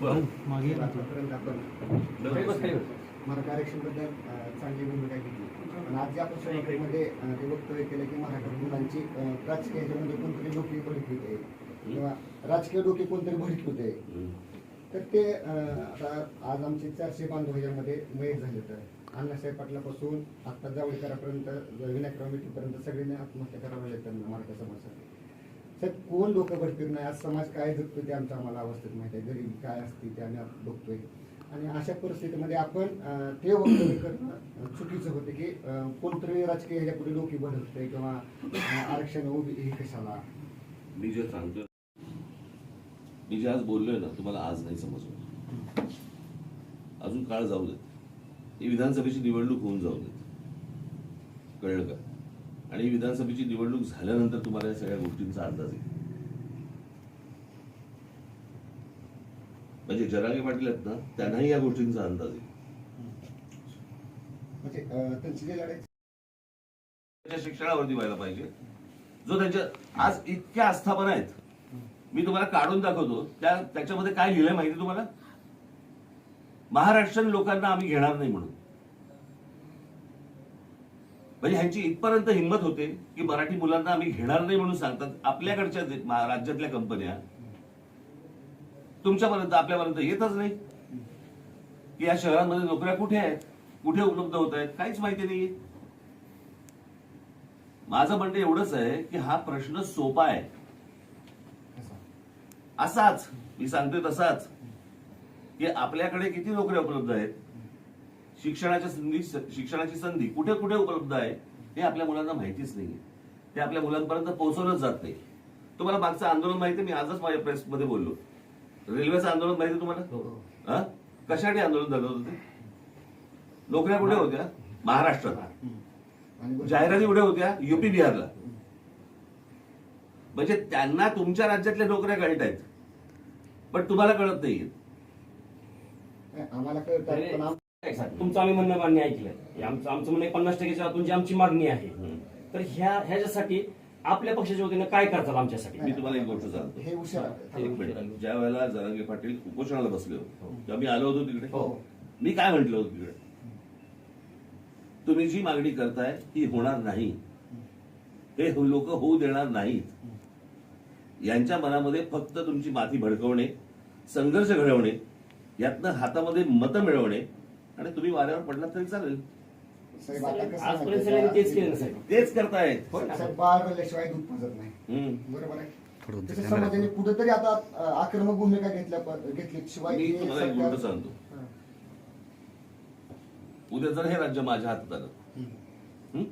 मागे मराठा आरक्षणबद्दल चांगली भूमिका घेतली. पण आज जे आपण सोलापूरमध्ये अं, ते वक्तव्य केलं की मराठा मुलांची राजकीय ह्याच्यामध्ये कोणतरी डोकी भडकवीत आहे किंवा राजकीय डोके कोणतरी भडकवत आहे तर ते आता आज आमचे चारशे बांधव ह्याच्यामध्ये मयत झाले तर. अण्णासाहेब पाटलापासून आत्ता जावळकरापर्यंत विनायकराव मिठीपर्यंत सगळ्यांनी आत्महत्या कराव्या लागल्या त्यांना मराठा समाजासाठी. त्यात कोण डोकं भडकत नाही? आज समाज काय जगतो ते आमच्या आम्हाला अवस्थेत माहिती आहे. गरिबी काय असते ते आम्ही बघतोय. आणि अशा परिस्थितीमध्ये आपण ते वक्तव्य करणं चुकीचं होतं की कोणतरी राजकीय ह्याच्या पुढे डोकी भडकतंय किंवा आरक्षण उभी हे कशाला? मी जे सांगतोय मी जे आज बोललोय ना तुम्हाला आज नाही समजलं. अजून काळ जाऊ देत. ही विधानसभेची निवडणूक होऊन जाऊ देत. कळलं का? आणि विधानसभेची निवडणूक झाल्यानंतर तुम्हाला या सगळ्या गोष्टींचा अंदाज येईल. म्हणजे जरागे पाटील आहेत ना त्यांनाही या गोष्टींचा अंदाज येईल. त्याच्या शिक्षणावरती व्हायला पाहिजे. जो त्यांच्या आज इतक्या आस्थापना आहेत. मी तुम्हाला काढून दाखवतो. त्या त्याच्यामध्ये काय लिहिलंय माहिती तुम्हाला? महाराष्ट्रीयन लोकांना आम्ही घेणार नाही म्हणून. म्हणजे ह्यांची इथपर्यंत हिंमत होते की मराठी मुलांना आम्ही घेणार नाही म्हणून सांगतात. आपल्याकडच्या राज्यातल्या कंपन्या तुमच्यापर्यंत आपल्यापर्यंत येतच नाही. की या शहरांमध्ये नोकऱ्या कुठे आहेत? कुठे उपलब्ध होत आहेत? काहीच माहिती नाहीये. माझं म्हणणं एवढंच आहे की हा प्रश्न सोपा आहे. असाच मी सांगतोय तसाच की आपल्याकडे किती नोकऱ्या उपलब्ध आहेत? शिक्षणाच्या संधी शिक्षणाची संधी कुठे कुठे उपलब्ध आहे हे आपल्या मुलांना माहितीच नाहीये. ते आपल्या मुलांपर्यंत पोहोचवलंच जात नाही. तुम्हाला मागचं आंदोलन माहिती मी आजच माझ्या प्रेसमध्ये बोललो. रेल्वेचं आंदोलन माहिती तुम्हाला? हा? कशासाठी आंदोलन झालं होतं ते? नोकऱ्या कुठे होत्या? महाराष्ट्रात. आणि जाहिराती कुठे होत्या? युपी बिहारला. म्हणजे त्यांना तुमच्या राज्यातल्या नोकऱ्या कळत आहेत. पण तुम्हाला कळत नाही आम्हाला तुमचं आम्ही म्हणणं मान्य ऐकलंय. हे आमचं आमचं म्हणणं पन्नास टक्केच्या आतून जी आमची मागणी आहे. तर ह्या ह्याच्यासाठी आपल्या पक्षाच्या वतीनं काय करतात आमच्यासाठी? मी तुम्हाला एक गोष्ट सांगतो. हे उशीर एक मिनिट. ज्या वेळेला जरांगे पाटील उपोषणाला बसले होते तेव्हा मी आलो होतो तिकडे. हो. मी काय म्हंटल होतं तिकडे? तुम्ही जी मागणी करताय ती होणार नाही. हे लोक होऊ देणार नाहीत. यांच्या मनामध्ये फक्त तुमची माती भडकवणे संघर्ष घडवणे यातनं हातामध्ये मतं मिळवणे आणि तुम्ही वाऱ्यावर पडलात तरी चालेल साहेब आता कसं आजपर्यंत माहितीये सगळ्यांनी तेच केलं का? ना साहेब तेच करतायत साहेब बाळ रडल्याशिवाय दूध पाजत नाही हम्म. बरोबर आहे तसं समाजाने कुठेतरी आता अं, आक्रमक भूमिका घेतल्या प- घेतली शिवाय मी हे तुम्हाला एक सरकार- गोष्ट सांगतो हां. उद्या जर हे राज्य माझ्या हातात आलं हम्म. हं?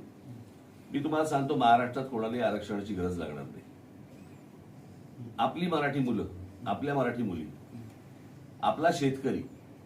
मी तुम्हाला सांगतो महाराष्ट्रात कोणालाही आरक्षणाची गरज लागणार नाही आपली मराठी मुलं आपल्या मराठी मुली आपला शेतकरी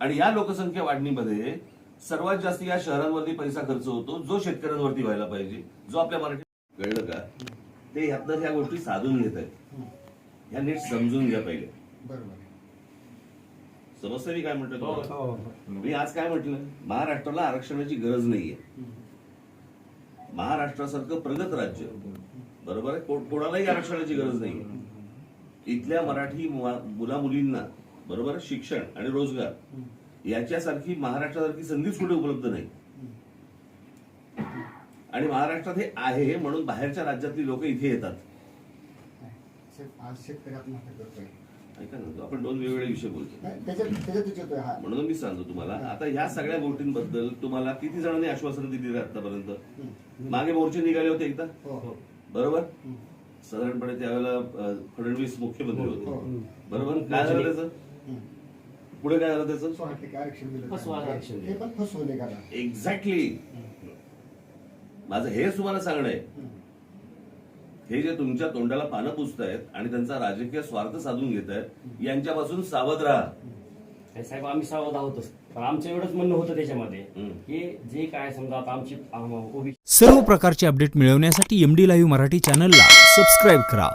आणि या लोकसंख्या वाढणीमध्ये सर्वात जास्त या शहरांवरती पैसा खर्च होतो जो शेतकऱ्यांवरती व्हायला पाहिजे जो आपल्या मराठी कळलं का? ते यातनं ह्या गोष्टी साधून घेत आहेत. ह्या नीट समजून घ्या पहिले. समजतं मी काय म्हणतो तुम्हाला? हो. मी आज काय म्हटलं? महाराष्ट्राला आरक्षणाची गरज नाहीये. महाराष्ट्रासारखं प्रगत राज्य. बरोबर आहे? कोणालाही आरक्षणाची गरज नाहीये. इथल्या मराठी मुला मुलींना बरोबर? शिक्षण आणि रोजगार. याच्यासारखी महाराष्ट्रासारखी संधीच कुठे उपलब्ध नाही. आणि महाराष्ट्रात हे आहे म्हणून बाहेरच्या राज्यातली लोक इथे येतात. ऐका ना आपण दोन वेगवेगळे विषय बोलतो. म्हणून मी सांगतो तुम्हाला आता ह्या सगळ्या गोष्टींबद्दल तुम्हाला किती जणांनी आश्वासन दिली आतापर्यंत? मागे मोर्चे निघाले होते एकदा. हो बरोबर? साधारणपणे त्यावेळेला फडणवीस मुख्यमंत्री होते. बरोबर? काय झालं त्याचं? पुढे काय झालं त्याचं? सोळा टक्के आरक्षण दिलं फसवा आरक्षण? दिलं. हे पण फसवले का एक्झॅक्टली माझं हेच तुम्हाला सांगणं आहे. हे जे तुमच्या तोंडाला पानं पुसतायत आणि त्यांचा राजकीय स्वार्थ साधून घेत आहेत यांच्यापासून सावध राहा. हे साहेब आम्ही सावध आहोतच. पण आमचं एवढंच म्हणणं होतं त्याच्यामध्ये हम्म. की जे काय समजा आता आमची सर्व प्रकारचे अपडेट मिळवण्यासाठी एम डी लाईव्ह मराठी चॅनलला सबस्क्राईब करा.